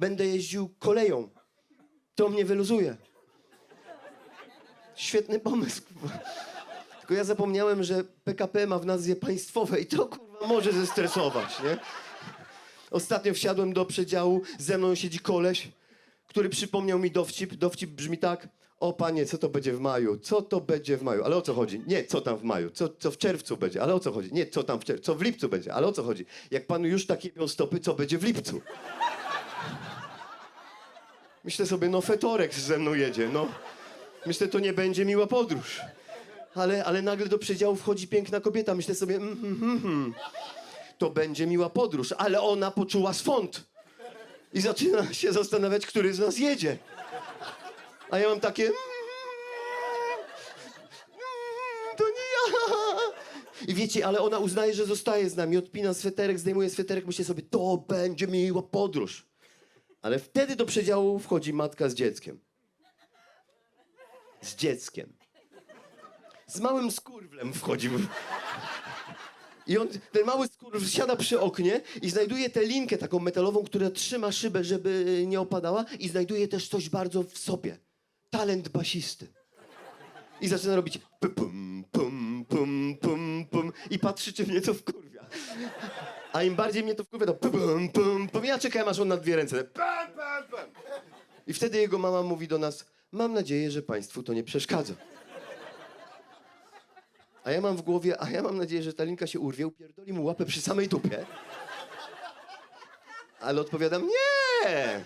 będę jeździł koleją. To mnie wyluzuje. Świetny pomysł. Tylko ja zapomniałem, że PKP ma w nazwie państwowe i to kurwa może zestresować, nie? Ostatnio wsiadłem do przedziału, ze mną siedzi koleś, który przypomniał mi dowcip. Dowcip brzmi tak. O panie, co to będzie w maju? Co to będzie w maju? Ale o co chodzi? Nie, co tam w maju? Co, co w czerwcu będzie? Ale o co chodzi? Nie, co tam w czerwcu? Co w lipcu będzie? Ale o co chodzi? Jak panu już takie stopy, co będzie w lipcu? Myślę sobie, no fetorek ze mną jedzie, no. Myślę, to nie będzie miła podróż. Ale, ale nagle do przedziału wchodzi piękna kobieta. Myślę sobie, mm, mm, mm, mm. to będzie miła podróż, ale ona poczuła swąd. I zaczyna się zastanawiać, który z nas jedzie. A ja mam takie. "Mm, mm, To nie ja. I wiecie, ale ona uznaje, że zostaje z nami. Odpina sweterek, zdejmuje sweterek. Myślę sobie, to będzie miła podróż. Ale wtedy do przedziału wchodzi matka z dzieckiem. Z dzieckiem. Z małym skurwlem wchodzi. I on, ten mały skurw siada przy oknie i znajduje tę linkę taką metalową, która trzyma szybę, żeby nie opadała i znajduje też coś bardzo w sobie. Talent basisty. I zaczyna robić pum, pum, pum, pum, pum, i patrzy, czy mnie to wkurwia. A im bardziej mnie to wkurwia, to pum, pum, pum. Ja czekałem, aż on na dwie ręce. I wtedy jego mama mówi do nas, mam nadzieję, że państwu to nie przeszkadza. A ja mam w głowie, a ja mam nadzieję, że ta linka się urwie, upierdoli mu łapę przy samej dupie. Ale odpowiadam, nie!